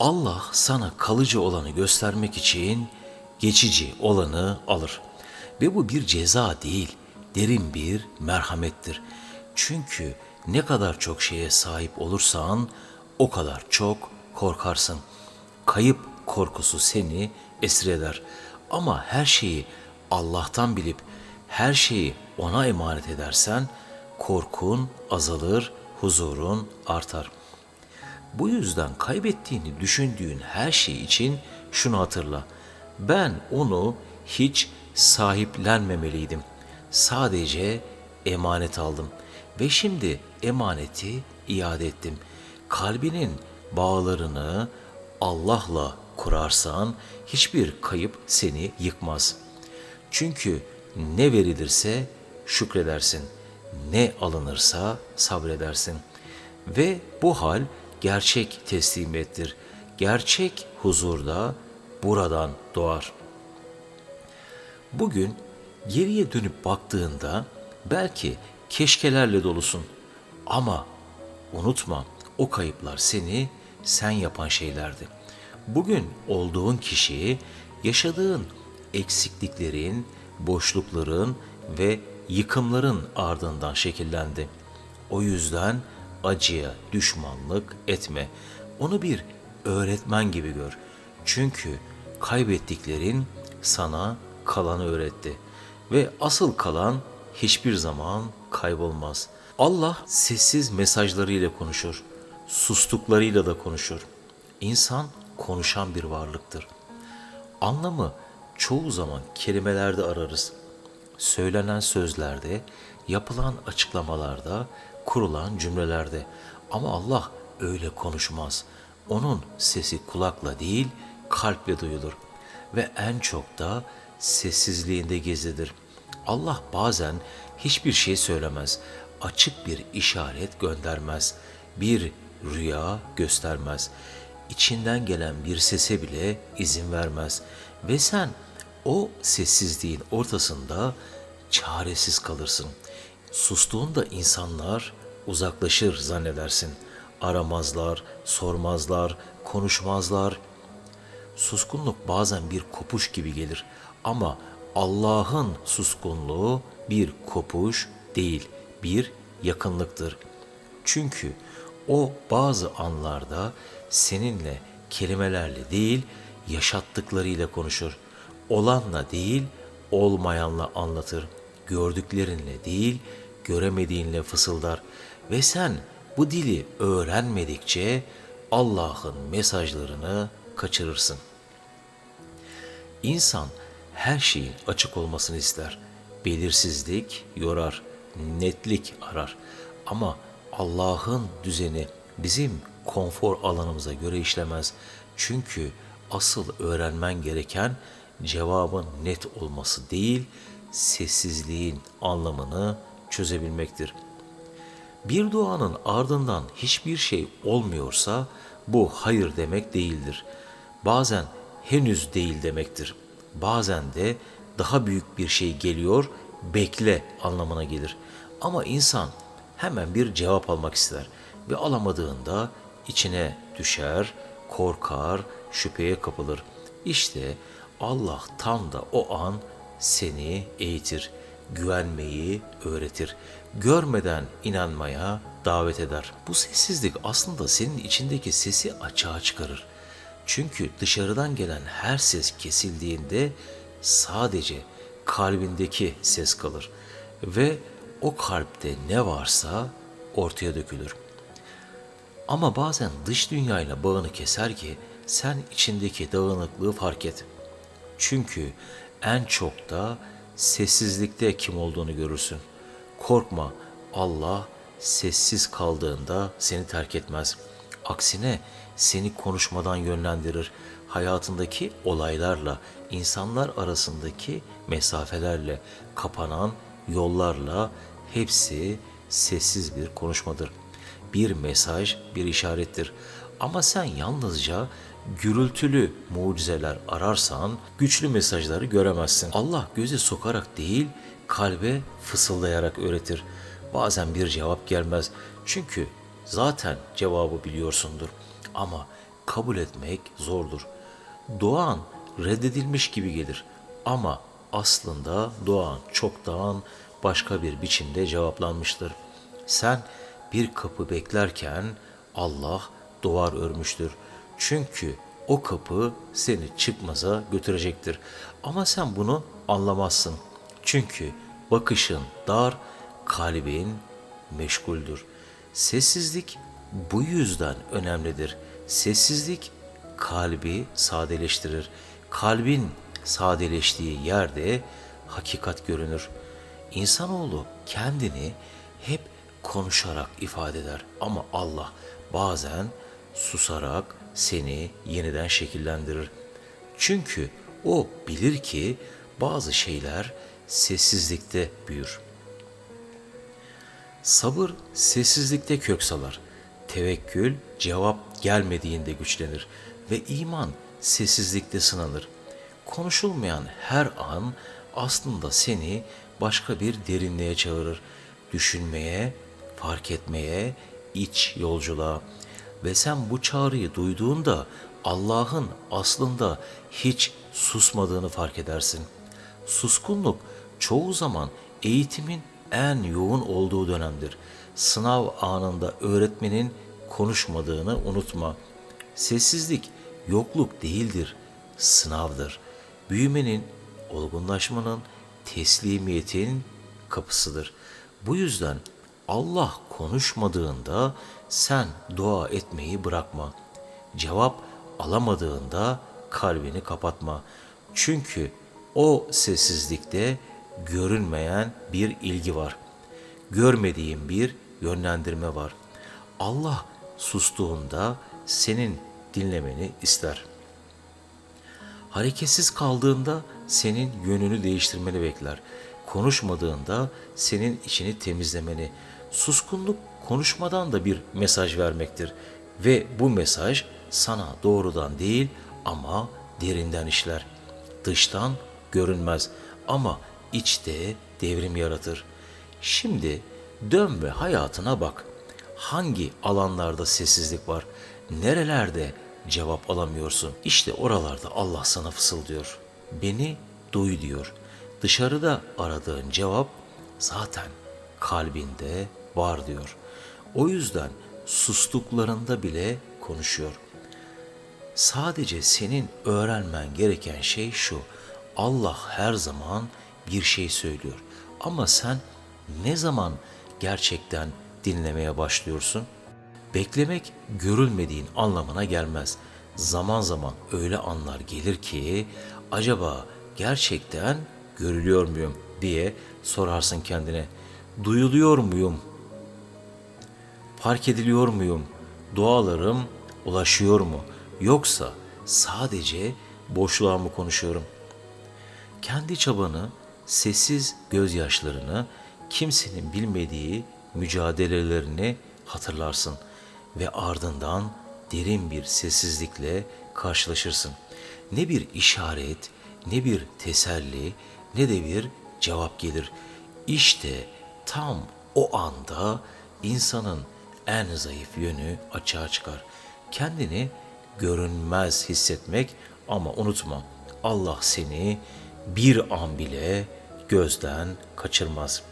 Allah sana kalıcı olanı göstermek için geçici olanı alır. Ve bu bir ceza değil, derin bir merhamettir. Çünkü ne kadar çok şeye sahip olursan o kadar çok korkarsın. Kayıp korkusu seni esir eder. Ama her şeyi Allah'tan bilip her şeyi ona emanet edersen korkun azalır, huzurun artar. Bu yüzden kaybettiğini düşündüğün her şey için şunu hatırla. Ben onu hiç sahiplenmemeliydim. Sadece emanet aldım ve şimdi emaneti iade ettim. Kalbinin bağlarını Allah'la kurarsan hiçbir kayıp seni yıkmaz. Çünkü ne verilirse şükredersin, ne alınırsa sabredersin. Ve bu hal gerçek teslimiyettir. Gerçek huzurda buradan doğar. Bugün geriye dönüp baktığında belki keşkelerle dolusun. Ama unutma o kayıplar seni sen yapan şeylerdi. Bugün olduğun kişi yaşadığın eksikliklerin, boşlukların ve yıkımların ardından şekillendi. O yüzden acıya düşmanlık etme. Onu bir öğretmen gibi gör. Çünkü kaybettiklerin sana kalanı öğretti. Ve asıl kalan hiçbir zaman kaybolmaz. Allah sessiz mesajlarıyla konuşur. Sustuklarıyla da konuşur. İnsan konuşan bir varlıktır. Anlamı çoğu zaman kelimelerde ararız. Söylenen sözlerde, yapılan açıklamalarda, kurulan cümlelerde. Ama Allah öyle konuşmaz. Onun sesi kulakla değil, kalple duyulur. Ve en çok da sessizliğinde gezidir. Allah bazen hiçbir şey söylemez. Açık bir işaret göndermez. Bir rüya göstermez. İçinden gelen bir sese bile izin vermez. Ve sen o sessizliğin ortasında çaresiz kalırsın. Sustuğunda insanlar uzaklaşır zannedersin. Aramazlar, sormazlar, konuşmazlar. Suskunluk bazen bir kopuş gibi gelir ama Allah'ın suskunluğu bir kopuş değil, bir yakınlıktır. Çünkü o bazı anlarda seninle kelimelerle değil, yaşattıklarıyla konuşur. Olanla değil, olmayanla anlatır. Gördüklerinle değil, göremediğinle fısıldar. Ve sen bu dili öğrenmedikçe Allah'ın mesajlarını kaçırırsın. İnsan her şeyin açık olmasını ister. Belirsizlik yorar, netlik arar. Ama Allah'ın düzeni bizim konfor alanımıza göre işlemez. Çünkü asıl öğrenmen gereken cevabın net olması değil, sessizliğin anlamını çözebilmektir. Bir duanın ardından hiçbir şey olmuyorsa bu hayır demek değildir. Bazen henüz değil demektir. Bazen de daha büyük bir şey geliyor, bekle anlamına gelir. Ama insan hemen bir cevap almak ister ve alamadığında içine düşer, korkar, şüpheye kapılır. İşte Allah tam da o an seni eğitir, güvenmeyi öğretir, görmeden inanmaya davet eder. Bu sessizlik aslında senin içindeki sesi açığa çıkarır. Çünkü dışarıdan gelen her ses kesildiğinde sadece kalbindeki ses kalır ve o kalpte ne varsa ortaya dökülür. Ama bazen dış dünyayla bağını keser ki sen içindeki dağınıklığı fark et. Çünkü en çok da sessizlikte kim olduğunu görürsün. Korkma Allah sessiz kaldığında seni terk etmez. Aksine seni konuşmadan yönlendirir. Hayatındaki olaylarla, insanlar arasındaki mesafelerle, kapanan yollarla hepsi sessiz bir konuşmadır. Bir mesaj, bir işarettir. Ama sen yalnızca gürültülü mucizeler ararsan güçlü mesajları göremezsin. Allah göze sokarak değil, kalbe fısıldayarak öğretir. Bazen bir cevap gelmez. Çünkü zaten cevabı biliyorsundur. Ama kabul etmek zordur. Doğan reddedilmiş gibi gelir ama aslında doğan çoktan başka bir biçimde cevaplanmıştır. Sen bir kapı beklerken Allah duvar örmüştür. Çünkü o kapı seni çıkmaza götürecektir. Ama sen bunu anlamazsın. Çünkü bakışın dar, kalbin meşguldür. Sessizlik bu yüzden önemlidir. Sessizlik kalbi sadeleştirir. Kalbin sadeleştiği yerde hakikat görünür. İnsanoğlu kendini hep konuşarak ifade eder ama Allah bazen susarak seni yeniden şekillendirir. Çünkü o bilir ki bazı şeyler sessizlikte büyür. Sabır sessizlikte kök salar. Tevekkül cevap gelmediğinde güçlenir ve iman sessizlikte sınanır. Konuşulmayan her an aslında seni başka bir derinliğe çağırır. Düşünmeye, fark etmeye, iç yolculuğa. Ve sen bu çağrıyı duyduğunda Allah'ın aslında hiç susmadığını fark edersin. Suskunluk çoğu zaman eğitimin en yoğun olduğu dönemdir. Sınav anında öğretmenin konuşmadığını unutma. Sessizlik yokluk değildir, sınavdır. Büyümenin, olgunlaşmanın, teslimiyetin kapısıdır. Bu yüzden Allah konuşmadığında sen dua etmeyi bırakma. Cevap alamadığında kalbini kapatma. Çünkü o sessizlikte görünmeyen bir ilgi var. Görmediğin bir yönlendirme var. Allah sustuğunda senin dinlemeni ister. Hareketsiz kaldığında senin yönünü değiştirmeni bekler. Konuşmadığında senin içini temizlemeni. Suskunluk konuşmadan da bir mesaj vermektir. Ve bu mesaj sana doğrudan değil ama derinden işler. Dıştan görünmez ama içte devrim yaratır. Şimdi dön ve hayatına bak. Hangi alanlarda sessizlik var? Nerelerde cevap alamıyorsun? İşte oralarda Allah sana fısıldıyor. Beni duy diyor. Dışarıda aradığın cevap zaten kalbinde var diyor. O yüzden sustuklarında bile konuşuyor. Sadece senin öğrenmen gereken şey şu. Allah her zaman bir şey söylüyor. Ama sen ne zaman gerçekten dinlemeye başlıyorsun? Beklemek görülmediğin anlamına gelmez. Zaman zaman öyle anlar gelir ki acaba gerçekten görülüyor muyum diye sorarsın kendine. Duyuluyor muyum? Fark ediliyor muyum? Dualarım ulaşıyor mu? Yoksa sadece boşluğa mı konuşuyorum? Kendi çabanı, sessiz gözyaşlarını, kimsenin bilmediği mücadelelerini hatırlarsın ve ardından derin bir sessizlikle karşılaşırsın. Ne bir işaret, ne bir teselli, ne de bir cevap gelir. İşte tam o anda insanın en zayıf yönü açığa çıkar. Kendini görünmez hissetmek ama unutma Allah seni bir an bile gözden kaçırmaz.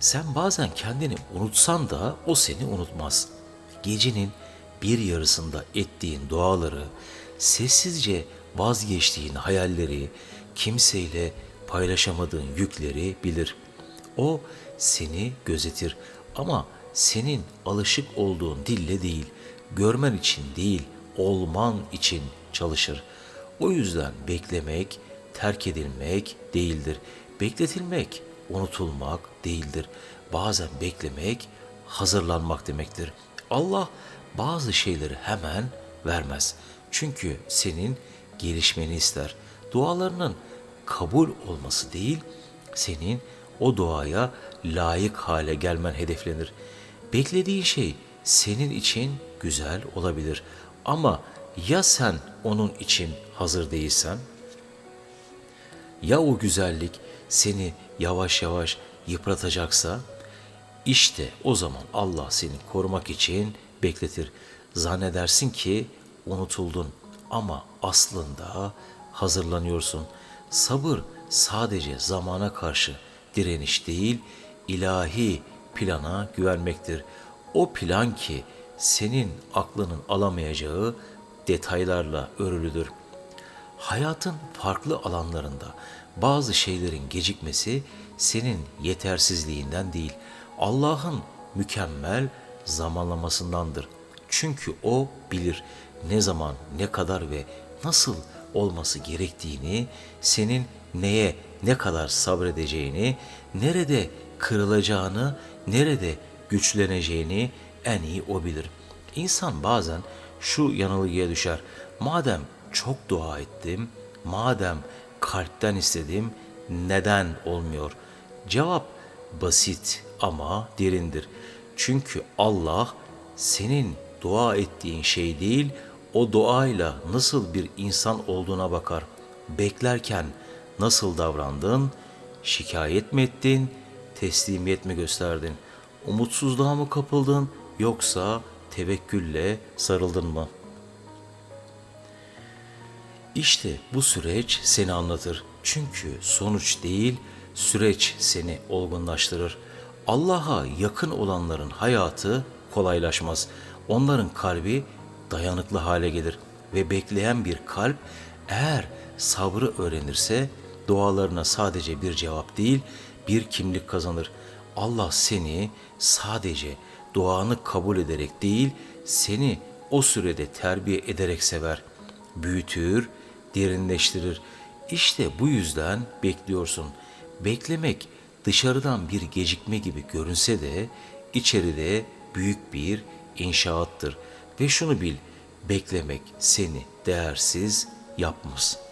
Sen bazen kendini unutsan da o seni unutmaz. Gecenin bir yarısında ettiğin duaları, sessizce vazgeçtiğin hayalleri, kimseyle paylaşamadığın yükleri bilir. O seni gözetir ama senin alışık olduğun dille değil, görmen için değil, olman için çalışır. O yüzden beklemek, terk edilmek değildir. Bekletilmek, unutulmak değildir. Bazen beklemek, hazırlanmak demektir. Allah bazı şeyleri hemen vermez. Çünkü senin gelişmeni ister. Dualarının kabul olması değil, senin o duaya layık hale gelmen hedeflenir. Beklediğin şey senin için güzel olabilir ama ya sen onun için hazır değilsen? Ya o güzellik seni yavaş yavaş yıpratacaksa? İşte o zaman Allah seni korumak için bekletir. Zannedersin ki unutuldun ama aslında hazırlanıyorsun. Sabır sadece zamana karşı direniş değil, ilahi plana güvenmektir. O plan ki senin aklının alamayacağı detaylarla örülüdür. Hayatın farklı alanlarında bazı şeylerin gecikmesi senin yetersizliğinden değil, Allah'ın mükemmel zamanlamasındandır. Çünkü o bilir ne zaman, ne kadar ve nasıl olması gerektiğini, senin neye ne kadar sabredeceğini, nerede kırılacağını, nerede güçleneceğini en iyi o bilir. İnsan bazen şu yanılgıya düşer. Madem çok dua ettim, madem kalpten istedim, neden olmuyor? Cevap basit ama derindir. Çünkü Allah senin dua ettiğin şey değil, o duayla nasıl bir insan olduğuna bakar. Beklerken nasıl davrandın, şikayet mi ettin, teslimiyet mi gösterdin, umutsuzluğa mı kapıldın yoksa tevekkülle sarıldın mı?'' İşte bu süreç seni anlatır. Çünkü sonuç değil, süreç seni olgunlaştırır. Allah'a yakın olanların hayatı kolaylaşmaz. Onların kalbi dayanıklı hale gelir ve bekleyen bir kalp eğer sabrı öğrenirse dualarına sadece bir cevap değil, bir kimlik kazanır. Allah seni sadece duanı kabul ederek değil, seni o sürede terbiye ederek sever, büyütür, derinleştirir. İşte bu yüzden bekliyorsun. Beklemek dışarıdan bir gecikme gibi görünse de içeride büyük bir inşaattır. Ve şunu bil, beklemek seni değersiz yapmaz.''